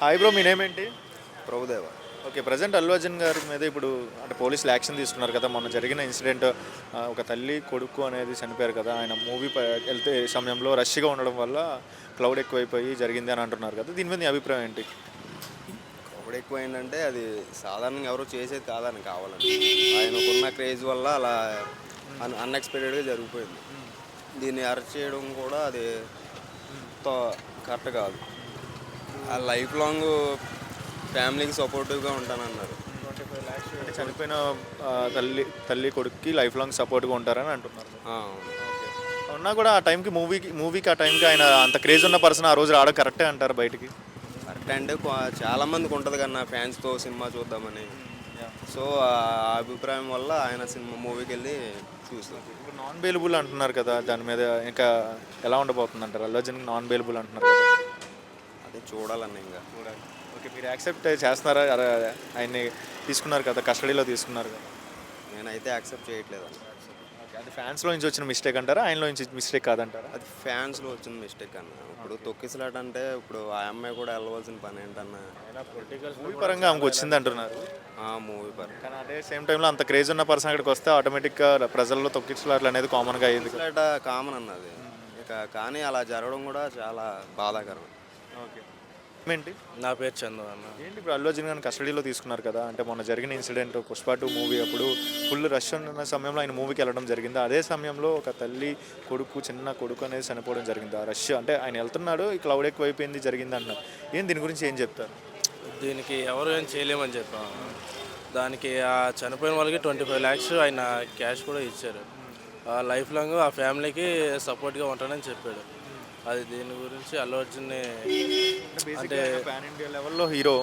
Hi bro మీ name ఏంటి? Prabhudeva. Okay present Allu Arjun గారి మీద ఇప్పుడు అంటే పోలీసులు యాక్షన్ తీసుకున్నారు కదా మొన్న జరిగిన ఇన్సిడెంట్ ఒక తల్లి కొడుకు అనేది చనిపోయారు కదా ఆయన మూవీ వెళ్తే సమయంలో రష్గా ఉండడం వల్ల క్లౌడ్ ఎక్కువైపోయి జరిగింది అని అంటున్నారు కదా దీని మీద నీ అభిప్రాయం ఏంటి? ఒకటి ఎక్కువ ఏంటంటే అది సాధారణంగా ఎవరు చేసేది కాదని కావాలని ఆయనకున్న క్రేజ్ వల్ల అలా అన్ అన్ఎక్స్పెక్టెడ్గా జరిగిపోయింది. దీన్ని అరెస్ట్ చేయడం కూడా అది కరెక్ట్ కాదు. లైఫ్ లాంగ్ ఫ్యామిలీకి సపోర్టివ్గా ఉంటానన్నారు. అంటే చనిపోయిన ఆ, తల్లి తల్లి కొడుక్కి లైఫ్ లాంగ్ సపోర్ట్గా ఉంటారని అంటున్నారు. ఆ, ఉన్నా కూడా ఆ టైంకి మూవీకి మూవీకి ఆ టైంకి ఆయన అంత క్రేజ్ ఉన్న పర్సన్ ఆ రోజు రావడం కరెక్టే అంటారు బయటికి? కరెక్ట్ అంటే చాలా మందికి ఉంటుంది కన్నా ఫ్యాన్స్తో సినిమా చూద్దామని. సో ఆ అభిప్రాయం వల్ల ఆయన సినిమా మూవీకి వెళ్ళి చూస్తాం ఇప్పుడు నాన్ బెయిలబుల్ అంటున్నారు కదా దాని మీద ఇంకా ఎలా ఉండబోతుంది అంటారు అల్లు నాన్ బెయిలబుల్ అంటున్నారు కదా. చూడాలన్న ఇంకా. ఓకే మీరు యాక్సెప్ట్ చేస్తున్నారా? అర- ఆయన్ని తీసుకున్నారు కదా కస్టడీలో తీసుకున్నారు కదా. నేనైతే యాక్సెప్ట్ చేయట్లేదు అన్న ఓకే అది ఫ్యాన్స్లో నుంచి వచ్చిన మిస్టేక్ అంటారా? ఆయనలో నుంచి మిస్టేక్ కాదంటారా? అది ఫ్యాన్స్లో వచ్చిన మిస్టేక్ అన్న. ఇప్పుడు తొక్కిసలాట అంటే ఇప్పుడు ఆ అమ్మాయి కూడా వెళ్ళవలసిన పని ఏంటన్న. మూవీ పరంగా ఆమెకు వచ్చింది అంటున్నారు. ఆ మూవీ పర్ కానీ అదే సేమ్ టైంలో అంత క్రేజ్ ఉన్న పర్సన్ అక్కడికి వస్తే ఆటోమేటిక్గా ప్రజల్లో తొక్కించలాట్లు అనేది కామన్గా అయ్యింది. తొక్కిసలాట కామన్ అన్నది. ఇక కానీ అలా జరగడం కూడా చాలా బాధాకరం. ఓకే. ఏంటి నా పేరు చందు అన్న. ఏంటి ఇప్పుడు అల్లు అర్జున్ గారిని కస్టడీలో తీసుకున్నారు కదా అంటే మొన్న జరిగిన ఇన్సిడెంట్ పుష్ప టూ మూవీ అప్పుడు ఫుల్ రష్ ఉన్న సమయంలో ఆయన మూవీకి వెళ్ళడం జరిగింది? అదే సమయంలో ఒక తల్లి కొడుకు చిన్న కొడుకు అనేది చనిపోవడం జరిగింది? ఆ రష్ అంటే ఆయన వెళ్తున్నాడు ఈ క్లౌడ్ ఎక్కువైపోయింది జరిగింది అంటున్నారు ఏం దీని గురించి ఏం చెప్తారు? దీనికి ఎవరు ఏం చేయలేమని చెప్పాము దానికి ఆ చనిపోయిన వాళ్ళకి ట్వంటీ ఫైవ్ ల్యాక్స్ ఆయన క్యాష్ కూడా ఇచ్చారు. ఆ లైఫ్ లాంగ్ ఆ ఫ్యామిలీకి సపోర్ట్గా ఉంటానని చెప్పాడు. అది దీని గురించి అల్లు అర్జున్ని అంటే పాన్ ఇండియా లెవెల్లో హీరో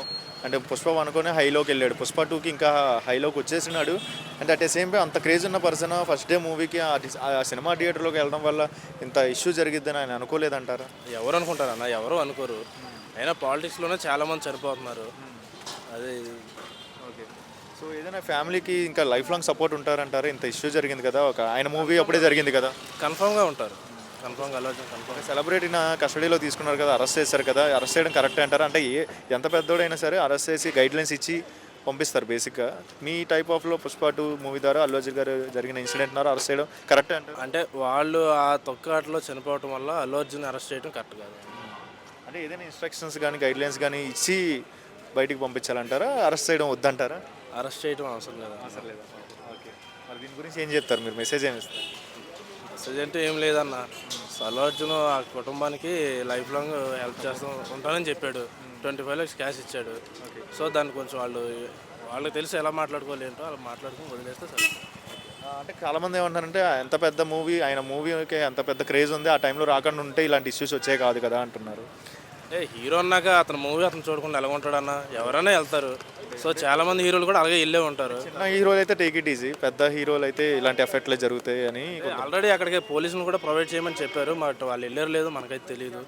అంటే పుష్ప అనుకునే హైలోకి వెళ్ళాడు. పుష్ప టూకి ఇంకా హైలోకి వచ్చేసినాడు. అంటే అట్ సేమ్ టైం అంత క్రేజ్ ఉన్న పర్సన్ ఫస్ట్ డే మూవీకి ఆ సినిమా థియేటర్లోకి వెళ్ళడం వల్ల ఇంత ఇష్యూ జరిగిద్దని ఆయన అనుకోలేదంటారా? ఎవరు అనుకుంటారన్న ఎవరు అనుకోరు. అయినా పాలిటిక్స్లోనే చాలామంది చనిపోతున్నారు అది ఓకే సో ఏదైనా ఫ్యామిలీకి ఇంకా లైఫ్ లాంగ్ సపోర్ట్ ఉంటారంటారా? ఇంత ఇష్యూ జరిగింది కదా. ఒక ఆయన మూవీ అప్పుడే జరిగింది కదా. కన్ఫామ్గా ఉంటారు. అల్లు అర్జున్ కన్ఫామ్ సెలబ్రిటీని కస్టడీలో తీసుకున్నారు కదా అరెస్ట్ చేశారు కదా అరెస్ట్ చేయడం కరెక్ట్ అంటారా? అంటే ఏ ఎంత పెద్దోడైనా సరే అరెస్ట్ చేసి గైడ్ లైన్స్ ఇచ్చి పంపిస్తారు బేసిక్గా. మీ టైప్ ఆఫ్లో పుష్ప టూ మూవీ ద్వారా అల్లు అర్జున్ గారు జరిగిన ఇన్సిడెంట్ ద్వారా అరెస్ట్ చేయడం కరెక్ట్ అంటారు? అంటే వాళ్ళు ఆ తొక్కాటలో చనిపోవటం వల్ల అల్లు అర్జున్ అరెస్ట్ చేయడం కరెక్ట్ కాదు. అంటే ఏదైనా ఇన్స్ట్రక్షన్స్ కానీ గైడ్ లైన్స్ కానీ ఇచ్చి బయటికి పంపించాలంటారా? అరెస్ట్ చేయడం వద్దంటారా? అరెస్ట్ చేయడం అవసరం లేదు? అవసరం లేదా? ఓకే. మరి దీని గురించి ఏం చెప్తారు? మీరు మెసేజ్ ఏమి ఇస్తారు? మెసేజ్ అంటే ఏం లేదన్న. అల్లు అర్జున్ ఆ కుటుంబానికి లైఫ్ లాంగ్ హెల్ప్ చేస్తూ ఉంటానని చెప్పాడు. ట్వంటీ ఫైవ్ లాక్స్ క్యాష్ ఇచ్చాడు. సో దాన్ని కొంచెం వాళ్ళు వాళ్ళకి తెలిసి ఎలా మాట్లాడుకోవాలి ఏంటో అలా మాట్లాడుకుని వదిలేస్తే సరే అంటే చాలా మంది ఏమంటారంటే ఎంత పెద్ద మూవీ ఆయన మూవీకి ఎంత పెద్ద క్రేజ్ ఉంది ఆ టైంలో రాకుండా ఉంటే ఇలాంటి ఇష్యూస్ వచ్చాయి కాదు కదా అంటున్నారు. అంటే హీరో అన్నాక అతను మూవీ అతను చూడకుండా ఎలా ఉంటాడన్న ఎవరైనా వెళ్తారు. సో చాలా మంది హీరోలు కూడా అలాగే వెళ్ళే ఉంటారు. చిన్న హీరోలు అయితే టేక్ ఇట్ ఈజీ పెద్ద హీరోలు అయితే ఇలాంటి ఎఫెక్ట్లే జరుగుతాయి అని ఆల్రెడీ అక్కడికి పోలీసులు కూడా ప్రొవైడ్ చేయమని చెప్పారు బట్ వాళ్ళు వెళ్ళారు లేదు మనకైతే తెలియదు